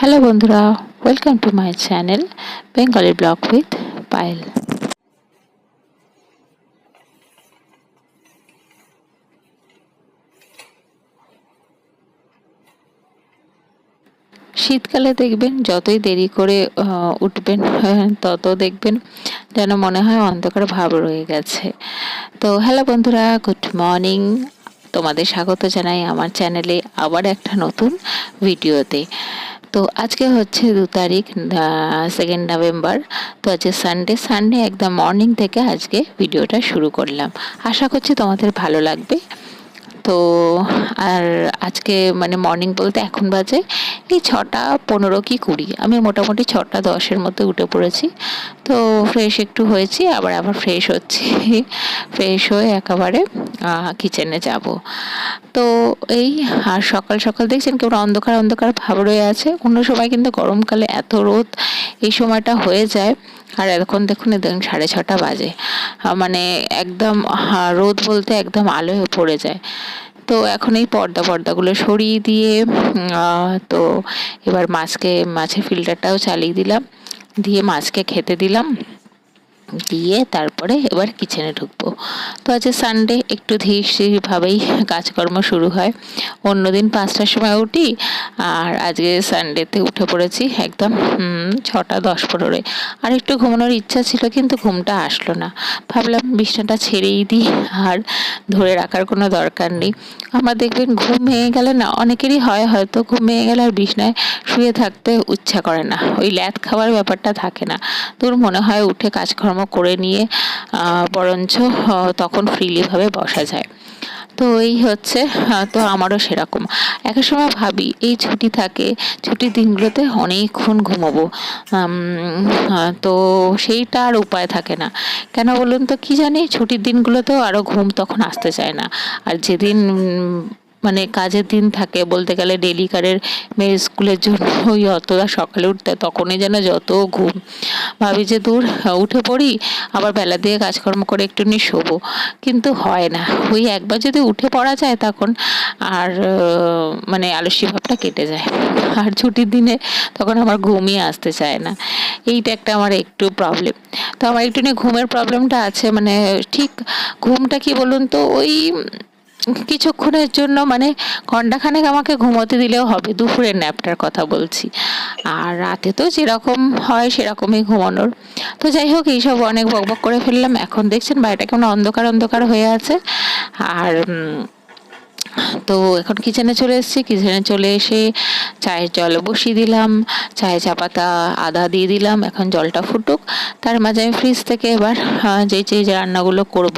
Hello বন্ধুরা welcome to my channel Bengali vlog with Payel শীতকালে দেখবেন যতই দেরি করে উঠবেন, তত দেখবেন যেন মনে হয় অন্ধকার ভাব রয়ে গেছে। তো হ্যালো বন্ধুরা গুড মর্নিং তোমাদের স্বাগত জানাই আমার চ্যানেলে আবার একটা নতুন ভিডিওতে তো আজকে হচ্ছে দু তারিখ সেকেন্ড নভেম্বর তো আজকে সানডে সানডে একদম মর্নিং থেকে আজকে ভিডিওটা শুরু করলাম। আশা করছি তোমাদের ভালো লাগবে। তো আর আজকে মানে মর্নিং বলতে এখন বাজে, এই ছটা পনেরো কি কুড়ি। আমি মোটামুটি ছটা দশের মধ্যে উঠে পড়েছি। তো ফ্রেশ একটু হয়েছি, আবার আবার ফ্রেশ হচ্ছি। ফ্রেশ হয়ে একেবারে কিচেনে যাব। তো এই, আর সকাল সকাল দেখছেন কেমন অন্ধকার অন্ধকার ভাব রয়ে আছে। অন্য সময় কিন্তু গরমকালে এত রোদ এই সময়টা হয়ে যায়। আর এখন দেখুন দেখুন সাড়ে ছটা বাজে। মানে একদম রোদ বলতে একদম আলো হয়ে পড়ে যায়। তো এখন এই পর্দা পর্দাগুলো সরিয়ে দিয়ে তো এবার মাছকে, মাছের ফিল্টারটাও চালিয়ে দিলাম। দিয়ে মাছকে খেতে দিলাম। দিয়ে তারপরে এবার কিচেনে ঢুকবো। তো আজকে সানডে একটু ধীর ধীরভাবেই কাজকর্ম শুরু হয়। অন্যদিন পাঁচটার সময় উঠি, আর আজকে সানডেতে উঠে পড়েছি একদম ছটা দশ পনেরোয়। আর একটু ঘুমানোর ইচ্ছা ছিল, কিন্তু ঘুমটা আসলো না। ভাবলাম বিছনাটা ছেড়েই দিই, আর ধরে রাখার কোনো দরকার নেই। আমার দেখবেন ঘুম ভেঙে গেলে না, অনেকেরই হয় হয়তো ঘুম ভেঙে গেলে আর বিছনায় শুয়ে থাকতে ইচ্ছা করে না। ওই ল্যাদ খাওয়ার ব্যাপারটা থাকে না। তোর মনে হয় উঠে কাজকর্ম করে নিয়ে বরঞ্চ তখন ফ্রিলিভাবে বসা যায়। তো এই হচ্ছে তো আমারও সেরকম। এক সময় ভাবি, এই ছুটি থাকে, ছুটির দিনগুলোতে অনেকক্ষণ ঘুমোবো। তো সেইটা আর উপায় থাকে না। কেন বলুন তো, কি জানি ছুটির দিনগুলোতেও আরও ঘুম তখন আসতে চায় না। আর যেদিন মানে কাজের দিন থাকে বলতে গেলে ডেলি কারের মেয়ের স্কুলের জন্য ওই অতটা সকালে উঠতে তখনই যেন যত ঘুম। ভাবি যে দূর, উঠে পড়ি, আবার বেলা দিয়ে কাজকর্ম করে একটুখানি শোবো। কিন্তু হয় না। ওই একবার যদি উঠে পড়া যায় তখন আর মানে আলস্য ভাবটা কেটে যায়। আর ছুটির দিনে তখন আমার ঘুমই আসতে চায় না। এইটা একটা আমার একটু প্রবলেম তো আমার একটু নিয়ে ঘুমের প্রবলেমটা আছে। মানে ঠিক ঘুমটা কি বলুন তো, ওই কিছুক্ষণের জন্য মানে ঘন্টাখানেক আমাকে ঘুমোতে দিলেও হবে, দুপুরের ন্যাপটার কথা বলছি। আর রাতে তো যেরকম হয় সেরকমই ঘুমানোর। তো যাই হোক, এইসব অনেক বকবক করে ফেললাম। এখন দেখছেন, বাড়িটা কেমন অন্ধকার অন্ধকার হয়ে আছে। আর তো এখন কিচেনে চলে এসেছি। কিচেনে চলে এসে চায়ের জল বসিয়ে দিলাম, চায়ে চা পাতা আদা দিয়ে দিলাম, এখন জলটা ফুটুক। তার মাঝে আমি ফ্রিজ থেকে এবার যে যে রান্নাগুলো করব,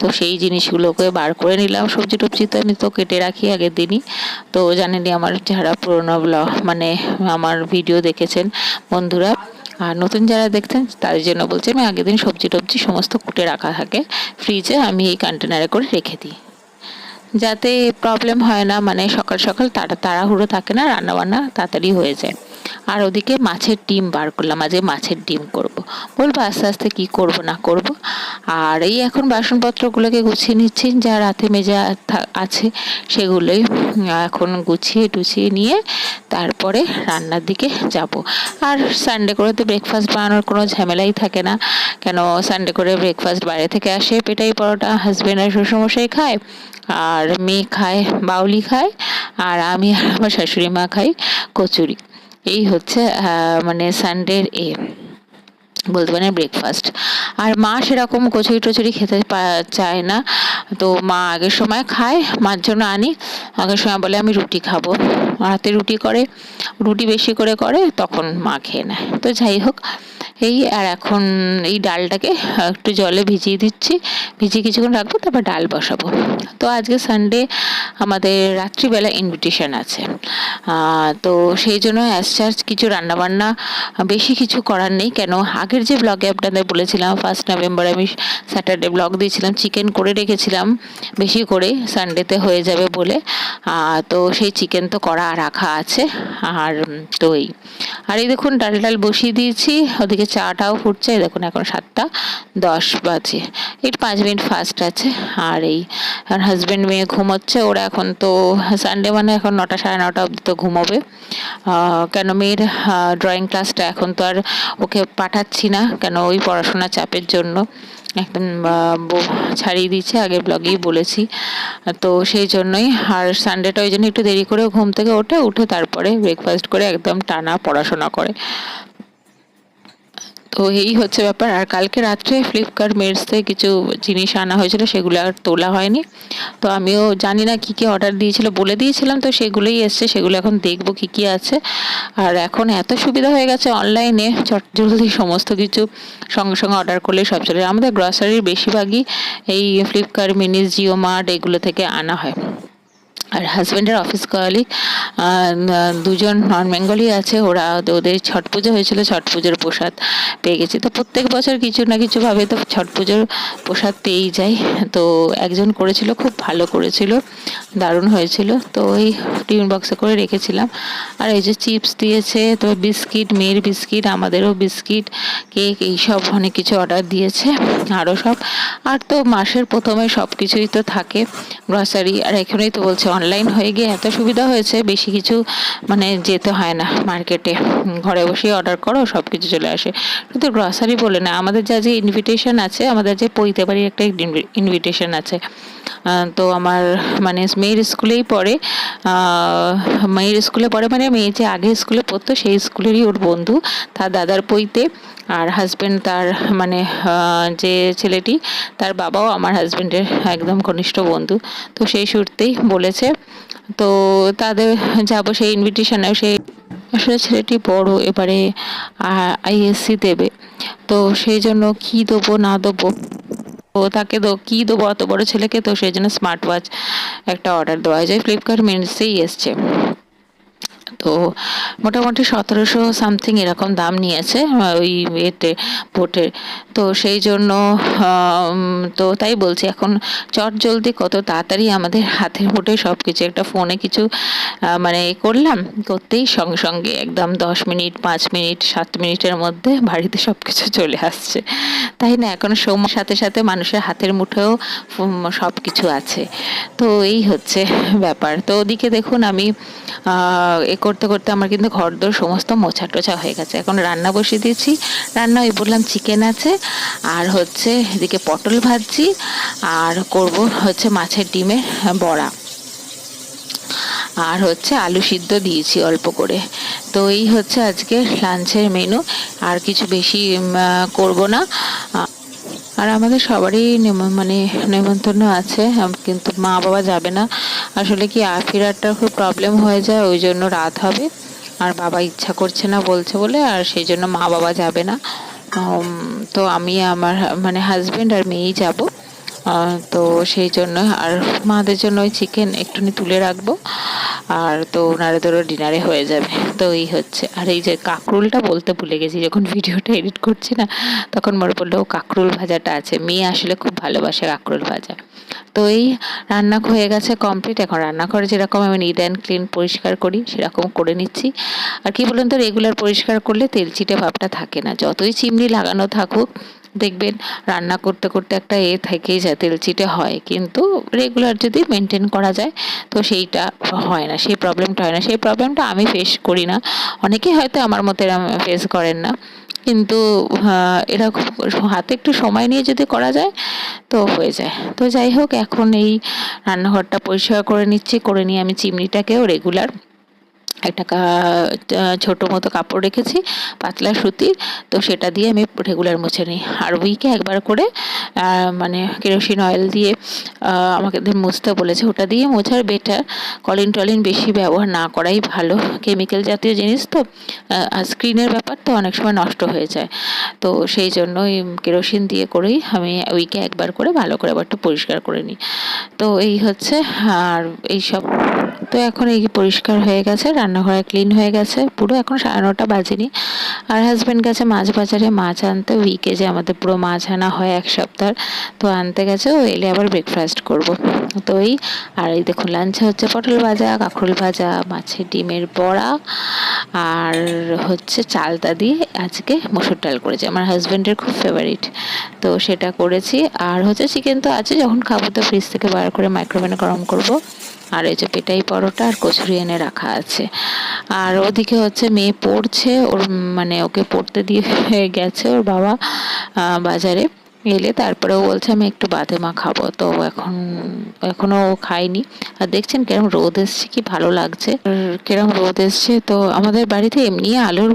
তো সেই জিনিসগুলোকে বার করে নিলাম। সবজি টবজি তো আমি তো কেটে রাখি আগের দিনই। তো জানেনি আমার যারা পুরোনো ব্লগ মানে আমার ভিডিও দেখেছেন বন্ধুরা, আর নতুন যারা দেখতেন তাদের জন্য বলছি আমি আগের দিন সবজি টবজি সমস্ত কুটে রাখা থাকে। ফ্রিজে আমি এই কন্টেনারে করে রেখে দিই। যাতে প্রবলেম হয় না মানে সকাল সকাল তাড়া, তাড়াহুড়ো থাকে না, রান্নাবান্না তাড়াতাড়ি হয়ে যায়। আর ওদিকে মাছের ডিম বার করলাম, আজকে মাছের ডিম করব। বলব আস্তে আস্তে কি করব না করব। আর এই এখন বাসনপত্রগুলোকে গুছিয়ে নিচ্ছি, যা রাতে মেজা আছে সেগুলোই এখন গুছিয়ে টুছিয়ে নিয়ে তারপরে রান্নার দিকে যাব আর সানডে করে তো ব্রেকফাস্ট বানানোর কোনো ঝামেলাই থাকে না কেন সানডে করে ব্রেকফাস্ট বাইরে থেকে আসে, পেটাই পরোটা হাজব্যান্ড আর শ্বশুরমশাই খায়, আর মেয়ে খায়, বাউলি খায়, আর আমি আর আমার শাশুড়ি মা খাই কচুরি এই হচ্ছে মানে সানডের এ, বলতে পারেন ব্রেকফাস্ট আর মা সেরকম কচুরি টচুরি খেতে চায় না। তো মা আগের সময় খায়, মার জন্য আনি। আগের সময় বলে, আমি রুটি খাব। হাতে রুটি করে, রুটি বেশি করে করে, তখন মা খেয়ে নেয়। তো যাই হোক এই আর এখন এই ডালটাকে একটু জলে ভিজিয়ে দিচ্ছি। ভিজিয়ে কিছুক্ষণ রাখব, তারপর ডাল বসাবো। তো আজকে সানডে আমাদের রাত্রিবেলা ইনভিটেশন আছে। তো সেই জন্য অ্যাজ কিছু রান্নাবান্না, বেশি কিছু করার নেই। কেন, আগের যে ব্লগে আপনাদের বলেছিলাম ফার্স্ট নভেম্বর আমি স্যাটারডে ব্লগ দিয়েছিলাম চিকেন করে রেখেছিলাম, বেশি করে সানডেতে হয়ে যাবে বলে। তো সেই চিকেন তো করা রাখা আছে। আর, তো এই। আর এই দেখুন ডাল ডাল বসিয়ে দিয়েছি, ওদিকে চাটাও ফুটছে দেখুন এখন সাতটা, দশ বাজে। একটু পাঁচ মিনিট ফাস্ট আছে, আর এই আর হাজব্যান্ড মেয়ে ঘুমোচ্ছে, ওরা এখন তো সানডে মানে এখন নটা সাড়ে নটা অবধি তো ঘুমোবে। কেন মেয়ের ড্রয়িং ক্লাসটা এখন তো আর ওকে পাঠাচ্ছি না, কেন ওই পড়াশোনা চাপের জন্য। একদম ছাড়িয়ে দিচ্ছে আগের ব্লগেই বলেছি। তো সেই জন্যই, আর সানডেটা ওই জন্য একটু দেরি করে ঘুম থেকে ওঠে, উঠে তারপরে ব্রেকফাস্ট করে একদম টানা পড়াশোনা করে। তো এই হচ্ছে ব্যাপার। আর কালকে রাত্রে ফ্লিপকার্ট মেডস থেকে কিছু জিনিস আনা হয়েছিল, সেগুলো আর তোলা হয়নি। তো আমিও জানি না কী কী অর্ডার দিয়েছিল, বলে দিয়েছিলাম তো সেগুলোই এসছে, সেগুলো এখন দেখব কী কী আছে। আর এখন এত সুবিধা হয়ে গেছে অনলাইনে চট জলদি সমস্ত কিছু সঙ্গে সঙ্গে অর্ডার করলে সব চলে আমাদের গ্রসারির বেশিরভাগই এই ফ্লিপকার্ট মিনিস জিও মার্ট এগুলো থেকে আনা হয়। আর হাজব্যান্ডের অফিস কলিগ দুজন নন বেঙ্গলি আছে, ওরা ওদের ছট পুজো হয়েছিল, ছট পুজোর প্রসাদ পেয়ে গেছি। তো প্রত্যেক বছর কিছু না কিছুভাবে তো ছট পুজোর প্রসাদ পেয়েই যাই। তো একজন করেছিল, খুব ভালো করেছিল, দারুণ হয়েছিল। তো ওই টিফিন বক্সে করে রেখেছিলাম। আর এই যে চিপস দিয়েছে, তো বিস্কিট, মেয়ের বিস্কিট, আমাদেরও বিস্কিট কেক এইসব অনেক কিছু অর্ডার দিয়েছে আরও সব। আর তো মাসের প্রথমে সব কিছুই তো থাকে গ্রসারি আর এখানেই তো বলছে অনলাইন হয়ে গিয়ে এত সুবিধা হয়েছে, বেশি কিছু মানে যেতে হয় না মার্কেটে ঘরে বসেই অর্ডার করো সব কিছু চলে আসে। শুধু গ্রসারি বলে না, আমাদের যা যে ইনভিটেশন আছে, আমাদের যে পৈতে বাড়ির একটা ইনভিটেশন আছে। তো আমার মানে মেয়ের স্কুলেই পড়ে। মেয়ের স্কুলে পড়ে মানে মেয়ে যে আগে স্কুলে পড়তো, সেই স্কুলেরই ওর বন্ধু, তার দাদার পৈতে। আর হাজব্যান্ড তার মানে যে ছেলেটি, তার বাবাও আমার হাজব্যান্ডের একদম ঘনিষ্ঠ বন্ধু। তো সেই সূত্রেই বলেছে। তো তাদের যাব সেই ইনভিটেশনে সেই আসলে ছেলেটি বড়, এবারে আইএসসি দেবে। তো সেই জন্য কী দেবো, না দেবো, তো তাকে তো কী দেবো অত বড় ছেলেকে? তো সেই জন্য স্মার্ট ওয়াচ একটা অর্ডার দেওয়া যায় ফ্লিপকার্ট মিনিটসেই এসছে। তো মোটামুটি সতেরোশো সামথিং এরকম দাম নিয়েছে ওই এতে ভোটের তো সেই জন্য তো তাই বলছি, এখন চট জলদি কত তাড়াতাড়ি আমাদের হাতের মুঠে সব কিছু একটা ফোনে কিছু মানে করলাম, করতেই সঙ্গে সঙ্গে একদম দশ মিনিট, পাঁচ মিনিট, সাত মিনিটের মধ্যে বাড়িতে সব কিছু চলে আসছে। তাই না, এখন সময়ের সাথে সাথে মানুষের হাতের মুঠেও সব কিছু আছে। তো এই হচ্ছে ব্যাপার। তো ওদিকে দেখুন আমি এ করতে করতে আমার কিন্তু ঘর দোর সমস্ত মোছা টোছা হয়ে গেছে। এখন রান্না বসিয়ে দিয়েছি। রান্না ওই বললাম, চিকেন আছে আর হচ্ছে এদিকে পটল ভাজছি, আর করব হচ্ছে মাছের ডিমের বড়া। আর হচ্ছে আলু সিদ্ধ দিয়েছি অল্প করে। তো এই হচ্ছে আজকে লাঞ্চের মেনু আর কিছু বেশি করব না। আর আমাদের সবারই মানে নেমন্তন্ন আছে কিন্তু মা বাবা যাবে না। আসলে কি ফেরারটার খুব প্রবলেম হয়ে যায়, ওই জন্য রাত হবে। আর বাবা ইচ্ছা করছে না বলছে বলে, আর সেই জন্য মা বাবা যাবে না। তো আমি আমার মানে হাজব্যান্ড আর মেয়েই যাব। তো সেই জন্য আর মাদের জন্য ওই চিকেন একটুনি তুলে রাখব। আর তো ওনারা ধরো ডিনারে হয়ে যাবে। তো এই হচ্ছে। আর এই যে কাঁকরুলটা বলতে ভুলে গেছি, যখন ভিডিওটা এডিট করছি না, তখন মনে পড়ল কাঁকরুল ভাজাটা আছে। মেয়ে আসলে খুব ভালোবাসে কাঁকরুল ভাজা। তো এই রান্না হয়ে গেছে কমপ্লিট এখন রান্নাঘরে যেরকম আমি নিট অ্যান্ড ক্লিন পরিষ্কার করি, সেরকম করে নিচ্ছি। আর কি বলুন তো রেগুলার পরিষ্কার করলে তেল চিটে ভাবটা থাকে না। যতই চিমনি লাগানো থাকুক দেখবেন রান্না করতে করতে একটা এ থেকেই যায় তেলচিটে হয়। কিন্তু রেগুলার যদি মেনটেন করা যায়, তো সেইটা হয় না, সেই প্রবলেমটা হয় না। সেই প্রবলেমটা আমি ফেস করি না। অনেকেই হয়তো আমার মতো ফেস করেন না। কিন্তু এরকম হাতে একটু সময় নিয়ে যদি করা যায়, তো হয়ে যায়। তো যাই হোক, এখন এই রান্নাঘরটা পরিষ্কার করে নিচ্ছি। করে নিয়ে আমি চিমনিটাকেও রেগুলার একটা ছোটো মতো কাপড় রেখেছি, পাতলা সুতির, তো সেটা দিয়ে আমি রেগুলার মুছে নিই। আর উইকে একবার করে মানে কেরোসিন অয়েল দিয়ে আমাকে মুছতে বলেছে, ওটা দিয়ে মোছার বেটার কলিন টলিন বেশি ব্যবহার না করাই ভালো। কেমিক্যাল জাতীয় জিনিস তো আর স্ক্রিনের ব্যাপার তো অনেক সময় নষ্ট হয়ে যায়। তো সেই জন্য ওই কেরোসিন দিয়ে করেই আমি উইকে একবার করে ভালো করে একটু পরিষ্কার করে নিই। তো এই হচ্ছে, আর এই সব তো এখন এই পরিষ্কার হয়ে গেছে, রান্নাঘরে ক্লিন হয়ে গেছে, পুরো এখন সাড়ে নটা বাজেনি। আর হাজব্যান্ড গেছে মাছ বাজারে, মাছ আনতে উইকে যে আমাদের পুরো মাছ আনা হয় এক সপ্তাহ, তো আনতে গেছে, ও এলে আবার ব্রেকফাস্ট করব। তো এই, আর এই দেখুন লাঞ্চে হচ্ছে পটল ভাজা, কাঁকরোল ভাজা, মাছের ডিমের বড়া, আর হচ্ছে চালতা দিয়ে আজকে মসুর ডাল করেছি, আমার হাজব্যান্ডের খুব ফেভারিট তো সেটা করেছি, আর হচ্ছে চিকেন তো আছে, যখন খাব তো ফ্রিজ থেকে বার করে মাইক্রোওভেনে গরম করব। আর এই যে পেটাই পরোটা আর কচুরি এনে রাখা আছে। আর ওদিকে হচ্ছে মেয়ে পড়ছে, ওর মানে ওকে পড়তে দিয়ে গেছে ওর বাবা বাজারে। এলে তারপরেও বলছে আমি একটু বাদে মা খাব। তো এখন এখনও ও খায়নি। আর দেখছেন কিরম রোদ এসছে কি ভালো লাগছে। কিরম রোদ এসছে তো আমাদের বাড়িতে এমনি আলোর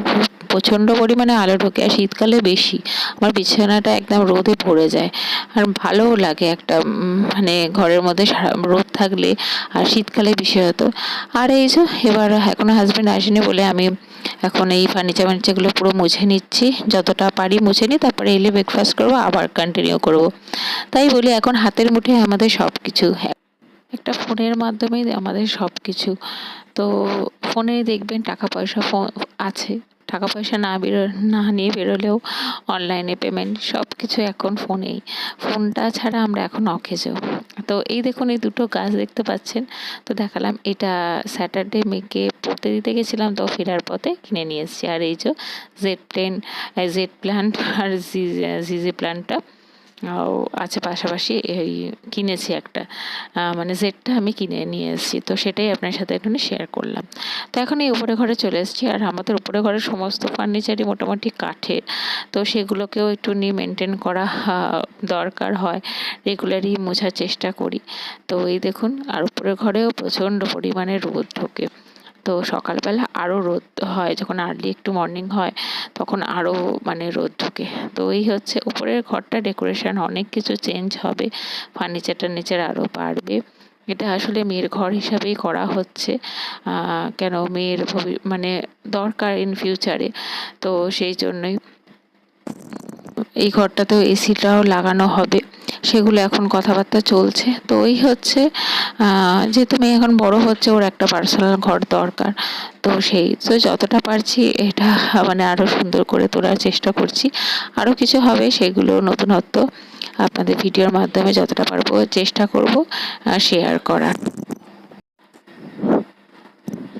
প্রচণ্ড পরিমাণে আলো ঢোকে আর শীতকালে বেশি। আমার বিছানাটা একদম রোদে পড়ে যায়। আর ভালোও লাগে একটা মানে ঘরের মধ্যে রোদ থাকলে আর শীতকালে বিশেষত। আর এই যে এবার এখনও হাজব্যান্ড আসেনি বলে আমি এখন এই ফার্নিচার ফার্নিচারগুলো পুরো মুছে নিচ্ছি। যতটা পারি মুছে নিই, তারপরে এলে ব্রেকফাস্ট করব, আবার কন্টিনিউ করব। তাই বলি এখন হাতের মুঠে আমাদের সব কিছু একটা ফোনের মাধ্যমেই আমাদের সব কিছু তো ফোনে দেখবেন টাকা পয়সা আছে। টাকা পয়সা না বেরো, না নিয়ে বেরোলেও অনলাইনে পেমেন্ট সব কিছু এখন ফোনেই ফোনটা ছাড়া আমরা এখন অকেজো। তো এই দেখুন, এই দুটো গাছ দেখতে পাচ্ছেন। তো দেখালাম, এটা স্যাটারডে মেয়েকে পড়তে দিতে গেছিলাম, তো ফেরার পথে কিনে নিয়ে এসেছি। আর এই যে জেড প্লেন জেড প্ল্যান্ট আর জি জিজি প্ল্যান্টটা আছে পাশাপাশি এই কিনেছি একটা মানে জেটটা আমি কিনে নিয়ে এসেছি। তো সেটাই আপনার সাথে একটু শেয়ার করলাম। তো এখন এই উপরে ঘরে চলে এসেছি। আর আমাদের উপরে ঘরের সমস্ত ফার্নিচারই মোটামুটি কাঠের। তো সেগুলোকেও একটু নিয়ে মেনটেন করা দরকার হয়। রেগুলারই মোছার চেষ্টা করি। তো এই দেখুন, আর উপরে ঘরেও প্রচণ্ড পরিমাণে রোদ ঢোকে। তো সকালবেলা আরও রোদ হয়, যখন আর্লি একটু মর্নিং হয়, তখন আরও মানে রোদ ঢুকে। তো এই হচ্ছে উপরের ঘরটা ডেকোরেশন অনেক কিছু চেঞ্জ হবে ফার্নিচার টার্নিচার আরও বাড়বে। এটা আসলে মেয়ের ঘর হিসাবেই করা হচ্ছে। কেন মেয়ের ভবি মানে দরকার ইন ফিউচারে তো সেই জন্যই এই ঘরটাতেও এসিটাও লাগানো হবে। সেগুলো এখন কথাবার্তা চলছে। তো ওই হচ্ছে যেহেতু মেয়ে এখন বড় হচ্ছে, ওর একটা পার্সোনাল ঘর দরকার। তো সেই, তো যতটা পারছি এটা মানে আরও সুন্দর করে তোলার চেষ্টা করছি। আরও কিছু হবে, সেগুলো নতুনত্ব আপনাদের ভিডিওর মাধ্যমে যতটা পারব চেষ্টা করব শেয়ার করার।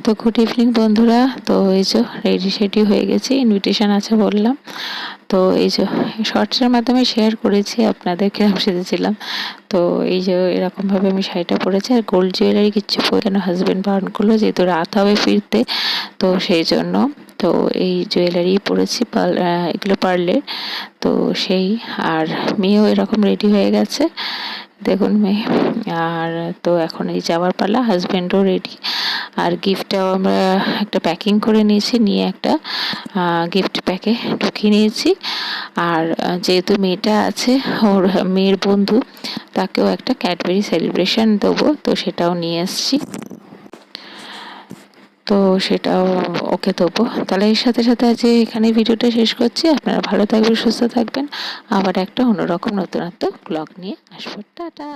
তো গুড ইভিনিং বন্ধুরা। তো এই যে রেডি সেডি হয়ে গেছে ইনভিটেশন আছে বললাম। তো এই যে শর্টসের মাধ্যমে শেয়ার করেছি আপনাদেরকে, আমি সেজেছিলাম তো এই যে এরকমভাবে আমি শাড়িটা পরেছি, আর গোল্ড জুয়েলারি কিছু পরে কেন হাজব্যান্ড বারণ করল, যেহেতু রাত হবে ফিরতে, তো সেই জন্য। তো এই জুয়েলারি পরেছি এগুলো পারলের তো সেই, আর মেয়েও এরকম রেডি হয়ে গেছে। দেখুন মেয়ে, আর তো এখন এই যাওয়ার পালা হাজব্যান্ডও রেডি আর গিফটটাও আমরা একটা প্যাকিং করে নিয়েছি, নিয়ে একটা গিফট প্যাকে ঢুকিয়ে নিয়েছি। আর যেহেতু মেয়েটা আছে, ওর মেয়ের বন্ধু, তাকেও একটা ক্যাডবেরি সেলিব্রেশন দেবো, তো সেটাও নিয়ে এসছি। তো সেটাও ওকে দেবো। তাহলে এর সাথে সাথে আজ এখানে ভিডিওটা শেষ করছি। আপনারা ভালো থাকবেন, সুস্থ থাকবেন। আবার একটা অন্যরকম নতুনত্ব ব্লগ নিয়ে আসব। টাটা!